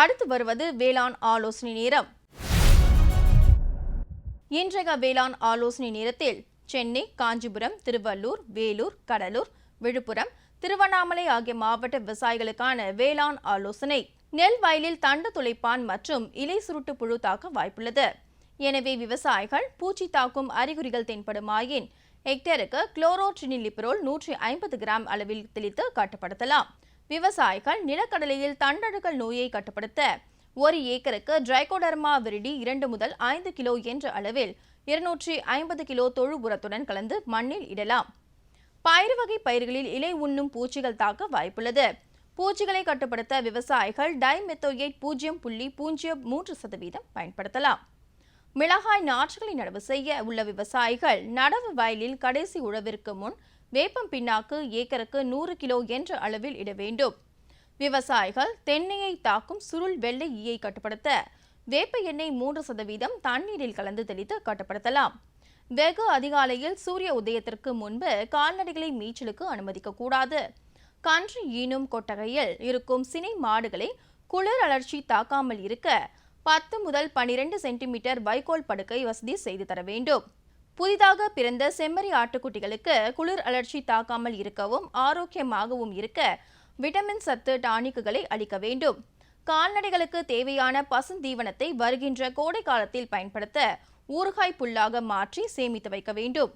அடுத்து வருவது வேளாண் ஆலோசனை நேரம். இன்றைய வேளாண் ஆலோசனை நேரத்தில் சென்னை காஞ்சிபுரம் திருவள்ளூர் வேலூர் கடலூர் விழுப்புரம் திருவண்ணாமலை ஆகிய மாவட்ட விவசாயிகளுக்கான வேளாண் ஆலோசனை. நெல் வயலில் தண்டு துளைப்பான் மற்றும் இலை சுருட்டு புழு தாக்க வாய்ப்புள்ளது. எனவே விவசாயிகள் பூச்சி தாக்கும் அறிகுறிகள் தென்படுமாயின் ஹெக்டேருக்கு குளோரோட்ரினிலிப்ரோல் நூற்றி ஐம்பது கிராம் அளவில் தெளித்து கட்டுப்படுத்தலாம். விவசாயிகள் நிலக்கடலையில் தண்டடுக்கல் நோயை கட்டுப்படுத்த ஒரு ஏக்கருக்கு டிரைகோடர்மா விரிடி இரண்டு முதல் ஐந்து கிலோ என்ற அளவில் இருநூற்றி ஐம்பது கிலோ தொழு உரத்துடன் கலந்து மண்ணில் இடலாம். பயிர் வகை பயிர்களில் இலை உண்ணும் பூச்சிகள் தாக்க வாய்ப்புள்ளது. பூச்சிகளை கட்டுப்படுத்த விவசாயிகள் டைமெத்தோயேட் பூஜ்ஜியம் புள்ளி பூஜ்ஜியம் மூன்று சதவீதம் பயன்படுத்தலாம். மிளகாய் நாற்றுகளை நடவு செய்ய உள்ள விவசாயிகள் நடவு வயலில் கடைசி உழவிற்கு முன் வேப்பம் பின்னாக்கு ஏக்கருக்கு நூறு கிலோ என்ற அளவில் இட வேண்டும். விவசாயிகள் தென்னையை தாக்கும் சுருள் வெள்ளை ஈயை கட்டுப்படுத்த வேப்ப எண்ணெய் மூன்று சதவீதம் தண்ணீரில் கலந்து தெளித்து கட்டுப்படுத்தலாம். வெகு அதிகாலையில் சூரிய உதயத்திற்கு முன்பு கால்நடைகளை மீச்சலுக்கு அனுமதிக்க கூடாது. கன்று ஈனும் கொட்டகையில் இருக்கும் சினை மாடுகளை குளிர் அலர்ச்சி தாக்காமல் இருக்க பத்து முதல் பனிரெண்டு சென்டிமீட்டர் வைக்கோல் படுக்கை வசதி செய்து தர வேண்டும். புதிதாக பிறந்த செம்மறி ஆட்டுக்குட்டிகளுக்கு குளிர் அலர்ச்சி தாக்காமல் இருக்கவும் ஆரோக்கியமாகவும் இருக்க விட்டமின் சத்து டானிக்குகளை அளிக்க வேண்டும். கால்நடைகளுக்கு தேவையான பசுந்தீவனத்தை வருகின்ற கோடை காலத்தில் பயன்படுத்த ஊறுகாய் புல்லாக மாற்றி சேமித்து வைக்க வேண்டும்.